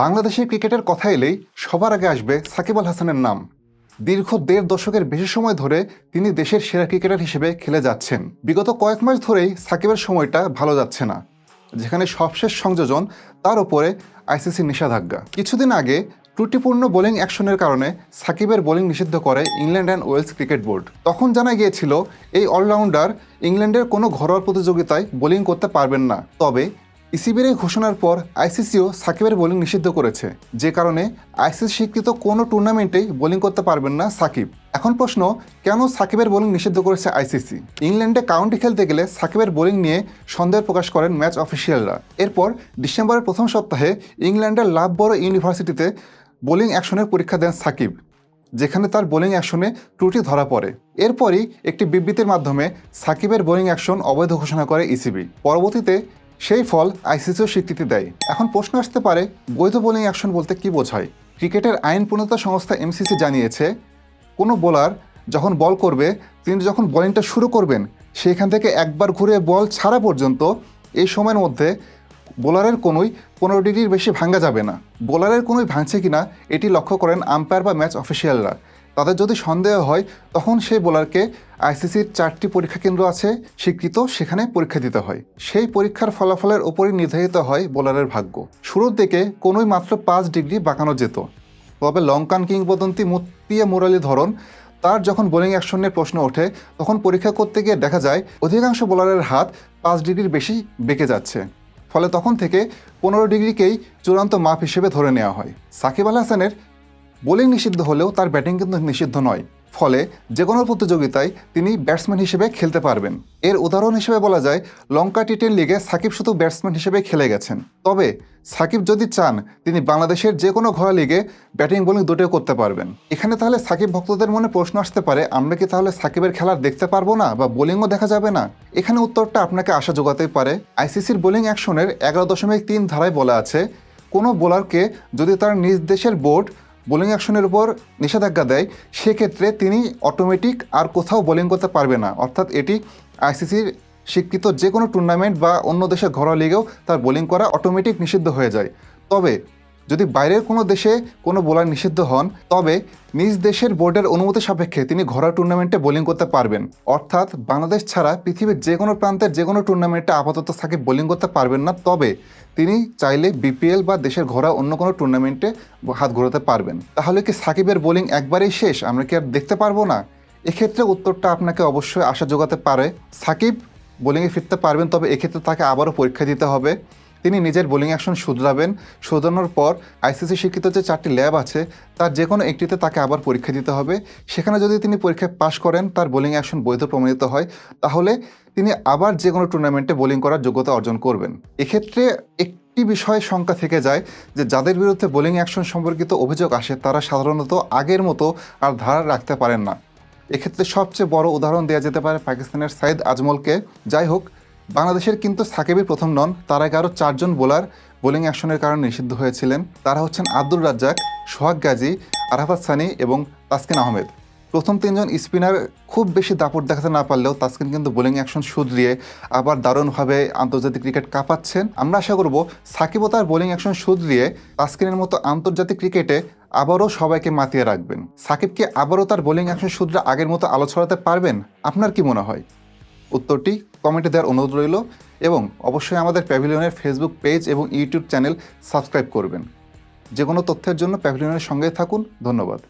বাংলাদেশের ক্রিকেটের কথা এলেই সবার আগে আসবে সাকিব আল হাসানের নাম। দীর্ঘ দেড় দশকের বেশি সময় ধরে তিনি দেশের সেরা ক্রিকেটার হিসেবে খেলে যাচ্ছেন। বিগত কয়েক মাস ধরেই সাকিবের সময়টা ভালো যাচ্ছে না, যেখানে সবশেষ সংযোজন তার ওপরে আইসিসি নিষেধাজ্ঞা। কিছুদিন আগে ত্রুটিপূর্ণ বোলিং অ্যাকশনের কারণে সাকিবের বোলিং নিষিদ্ধ করে England and Wales cricket board. তখন জানা গিয়েছিল, এই অলরাউন্ডার ইংল্যান্ডের কোনো ঘরোয়া প্রতিযোগিতায় বোলিং করতে পারবেন না। তবে ইসিবির এই ঘোষণার পর আইসিসিও সাকিবের বোলিং নিষিদ্ধ করেছে। যে কারণে আইসিসি স্বীকৃত কোনো টুর্নামেন্টেই বোলিং করতে পারবেন না সাকিব। এখন প্রশ্ন, কেন সাকিবের বোলিং নিষিদ্ধ করেছে আইসিসি? ইংল্যান্ডে কাউন্টি খেলতে গেলে সাকিবের বোলিং নিয়ে সন্দেহ প্রকাশ করেন ম্যাচ অফিসিয়ালরা। এরপর ডিসেম্বরের প্রথম সপ্তাহে ইংল্যান্ডের লাভ বড় ইউনিভার্সিটিতে বোলিং অ্যাকশনের পরীক্ষা দেন সাকিব, যেখানে তার বোলিং অ্যাকশনে ত্রুটি ধরা পড়ে। এরপরই একটি বিবৃতির মাধ্যমে সাকিবের বোলিং অ্যাকশন অবৈধ ঘোষণা করে ইসিবি। পরবর্তীতে সেই ফল আইসিসিও স্বীকৃতি দেয়। এখন প্রশ্ন আসতে পারে, বৈধ বোলিং অ্যাকশন বলতে কি বোঝায়? ক্রিকেটের আইন প্রণেতা সংস্থা এমসিসি জানিয়েছে, কোনো বোলার যখন বল করবে, তিনি যখন বোলিংটা শুরু করবেন, সেখান থেকে একবার ঘুরে বল ছাড়া পর্যন্ত এই সময়ের মধ্যে বোলারের কোনোই পনেরো ডিগ্রির বেশি ভাঙা যাবে না। বোলারের কোনোই ভাঙছে কিনা, এটি লক্ষ্য করেন আম্পায়ার বা ম্যাচ অফিসিয়ালরা। তাদের যদি সন্দেহ হয়, তখন সেই বোলারকে আইসিসির চারটি পরীক্ষা কেন্দ্র আছে, স্বীকৃত সেখানে পরীক্ষা দিতে হয়। সেই পরীক্ষার ফলাফলের ওপরই নির্ধারিত হয় বোলারের ভাগ্য। শুরুর দিকে কোনোই মাত্র পাঁচ ডিগ্রি বাঁকানো যেত। তবে লঙ্কান কিংবদন্তি মুত্তিয়া মুরালি ধরন, তার যখন বোলিং অ্যাকশনের প্রশ্ন ওঠে, তখন পরীক্ষা করতে গিয়ে দেখা যায়, অধিকাংশ বোলারের হাত পাঁচ ডিগ্রির বেশি বেঁকে যাচ্ছে। ফলে তখন থেকে পনেরো ডিগ্রিকেই চূড়ান্ত মাপ হিসেবে ধরে নেওয়া হয়। সাকিব আল হাসানের বোলিং নিষিদ্ধ হলেও তার ব্যাটিং কিন্তু নিষিদ্ধ নয়। ফলে যে কোনো প্রতিযোগিতায় তিনি ব্যাটসম্যান হিসেবে খেলতে পারবেন। এর উদাহরণ হিসেবে বলা যায়, লঙ্কা টি টেন লিগে সাকিব শুধু ব্যাটসম্যান হিসেবে খেলে গেছেন। তবে সাকিব যদি চান, তিনি বাংলাদেশের যে কোনো ঘোড়া লিগে ব্যাটিং, বোলিং দুটোও করতে পারবেন। এখানে তাহলে সাকিব ভক্তদের মনে প্রশ্ন আসতে পারে, আমরা কি তাহলে সাকিবের খেলার দেখতে পারব না বা বোলিংও দেখা যাবে না? এখানে উত্তরটা আপনাকে আশা যোগাতেই পারে। আইসিসির বোলিং অ্যাকশনের এগারো দশমিক তিন ধারায় বলা আছে, কোনো বোলারকে যদি তার নিজ দেশের বোর্ড বোলিং অ্যাকশনের উপর নিষেধাজ্ঞা দেয়, সেক্ষেত্রে তিনি অটোমেটিক আর কোথাও বোলিং করতে পারবে না। অর্থাৎ এটি আইসিসির স্বীকৃত যে কোনো টুর্নামেন্ট বা অন্য দেশের ঘরোয়া লিগেও তার বোলিং করা অটোমেটিক নিষিদ্ধ হয়ে যায়। তবে যদি বাইরের কোনো দেশে কোনো বোলার নিষিদ্ধ হন, তবে নিজ দেশের বোর্ডের অনুমতি সাপেক্ষে তিনি ঘরোয়া টুর্নামেন্টে বোলিং করতে পারবেন। অর্থাৎ বাংলাদেশ ছাড়া পৃথিবীর যে কোনো প্রান্তের যে কোনো টুর্নামেন্টে আপাতত সাকিব বোলিং করতে পারবেন না, তবে তিনি চাইলে বিপিএল বা দেশের ঘোরা অন্য কোনো টুর্নামেন্টে হাত ঘোরাতে পারবেন। তাহলে কি সাকিবের বোলিং একবারেই শেষ? আমরা কি আর দেখতে পারব না? এক্ষেত্রে উত্তরটা আপনাকে অবশ্যই আশা যোগাতে পারে। সাকিব বোলিংয়ে ফিরতে পারবেন, তবে এক্ষেত্রে তাকে আবারও পরীক্ষা দিতে হবে। তিনি নিজের বোলিং অ্যাকশন শুধরাবেন। শুধরানোর পর আইসিসি স্বীকৃত যে চারটি ল্যাব আছে, তার যে কোনো একটিতে তাকে আবার পরীক্ষা দিতে হবে। সেখানে যদি তিনি পরীক্ষায় পাশ করেন, তার বোলিং অ্যাকশন বৈধ প্রমাণিত হয়, তাহলে তিনি আবার যে কোনো টুর্নামেন্টে বোলিং করার যোগ্যতা অর্জন করবেন। এক্ষেত্রে একটি বিষয়ে শঙ্কা থেকে যায় যে, যাদের বিরুদ্ধে বোলিং অ্যাকশন সম্পর্কিত অভিযোগ আসে, তারা সাধারণত আগের মতো আর ধারা রাখতে পারেন না। এক্ষেত্রে সবচেয়ে বড় উদাহরণ দেওয়া যেতে পারে পাকিস্তানের সাইদ আজমলকে। যাই হোক বাংলাদেশের কিন্তু সাকিবই প্রথম নন, তার আগে আরও চারজন বোলার বোলিং অ্যাকশনের কারণে নিষিদ্ধ হয়েছিলেন। তারা হচ্ছেন আব্দুল রাজ্জাক, সোহাগ গাজী, আরাফাত সানি এবং তাসকিন আহমেদ। প্রথম তিনজন স্পিনার খুব বেশি দাপট দেখাতে না পারলেও তাসকিন কিন্তু বোলিং অ্যাকশন শুধরিয়ে আবার দারুণভাবে আন্তর্জাতিক ক্রিকেট কাঁপাচ্ছেন। আমরা আশা করব সাকিবও তার বোলিং অ্যাকশন শুধরিয়ে তাসকিনের মতো আন্তর্জাতিক ক্রিকেটে আবারও সবাইকে মাতিয়ে রাখবেন। সাকিব কি আবারও তার বোলিং অ্যাকশন শুধরে আগের মতো আলো ছড়াতে পারবেন? আপনার কি মনে হয়? উত্তরটি কমেন্টে দেওয়ার অনুরোধ রইল এবং অবশ্যই আমাদের প্যাভিলিয়নের ফেসবুক পেজ এবং ইউটিউব চ্যানেল সাবস্ক্রাইব করবেন। যে কোনো তথ্যের জন্য প্যাভিলিয়নের সঙ্গে থাকুন। ধন্যবাদ।